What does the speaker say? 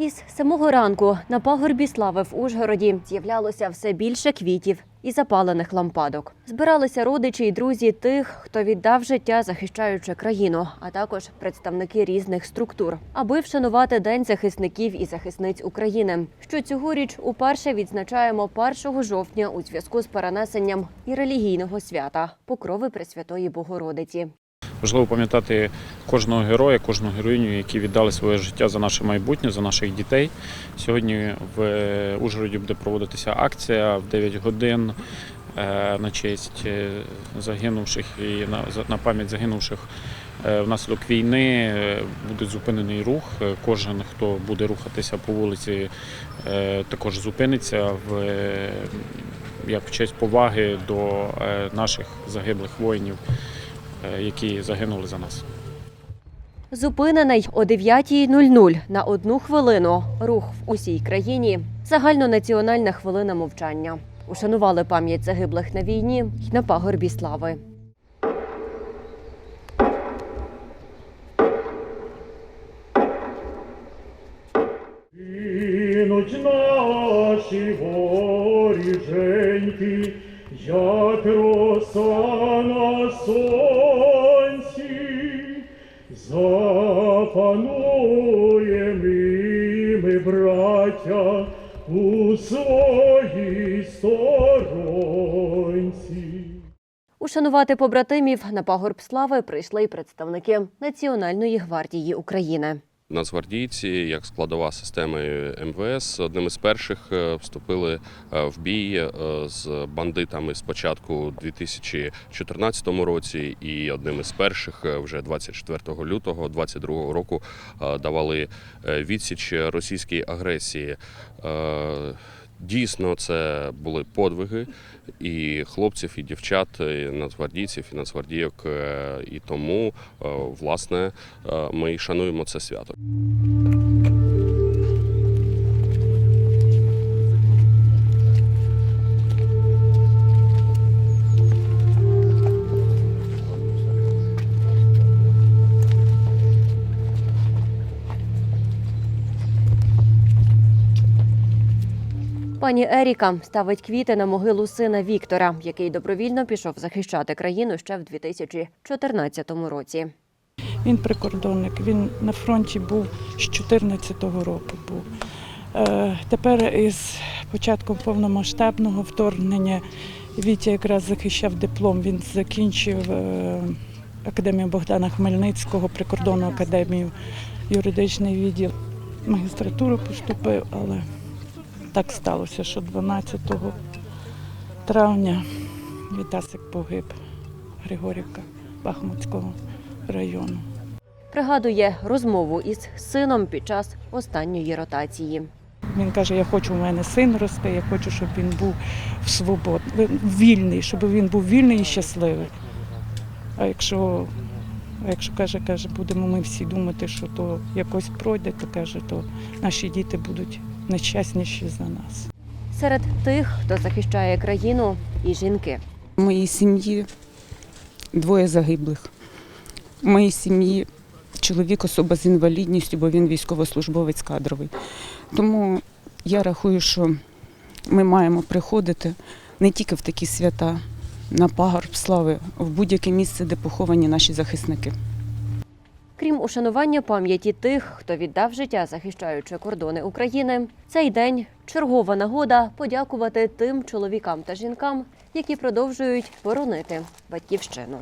Із самого ранку на пагорбі слави в Ужгороді з'являлося все більше квітів і запалених лампадок. Збиралися родичі і друзі тих, хто віддав життя, захищаючи країну, а також представники різних структур, аби вшанувати День захисників і захисниць України. Що цьогоріч уперше відзначаємо 1 жовтня у зв'язку з перенесенням і релігійного свята Покрови Пресвятої Богородиці. Важливо пам'ятати кожного героя, кожну героїню, які віддали своє життя за наше майбутнє, за наших дітей. Сьогодні в е, Ужгороді буде проводитися акція в 9 годин е, на честь е, загинувших і на, пам'ять загинувших. Внаслідок війни буде зупинений рух. Кожен, хто буде рухатися по вулиці, також зупиниться в як в честь поваги до наших загиблих воїнів які загинули за нас. Зупинений о 9.00 на одну хвилину. Рух в усій країні. Загальнонаціональна хвилина мовчання. Ушанували пам'ять загиблих на війні й на пагорбі слави. Гинуть наші воріженьки, як роса на сонці, запануєм і ми, браття, у своїй сторонці. Ушанувати побратимів на пагорб слави прийшли й представники Національної гвардії України. Нацгвардійці, як складова системи МВС, одним із перших е, вступили е, в бій е, з бандитами спочатку у 2014 році, і одним із перших вже 24 лютого 2022 року давали відсіч російській агресії. Дійсно, це були подвиги і хлопців, і дівчат, і нацгвардійців, і нацгвардійок. е, І тому, е, власне, е, ми шануємо це свято. Пані Еріка ставить квіти на могилу сина Віктора, який добровільно пішов захищати країну ще в 2014 році. Він прикордонник, він на фронті був з 2014 року. Був. Е, тепер із початком повномасштабного вторгнення Вітя якраз захищав диплом. Він закінчив е, академію Богдана Хмельницького, прикордонну академію, юридичний відділ. Магістратуру поступив, але так сталося, що 12 травня Вітасик погиб Григорівка Бахмутського району. Пригадує розмову із сином під час останньої ротації. Він каже, я хочу, у мене син росте, я хочу, щоб він був в свобод... вільний, щоб він був вільний і щасливий. А якщо, а якщо каже, каже, будемо ми всі думати, що то якось пройде, то каже, то наші діти будуть нещасніші за нас. Серед тих, хто захищає країну, і жінки. В моїй сім'ї двоє загиблих. В моїй сім'ї чоловік особа з інвалідністю, бо він військовослужбовець кадровий. Тому я рахую, що ми маємо приходити не тільки в такі свята, на пагорб слави, в будь-яке місце, де поховані наші захисники. Крім ушанування пам'яті тих, хто віддав життя, захищаючи кордони України, цей день чергова нагода подякувати тим чоловікам та жінкам, які продовжують боронити батьківщину.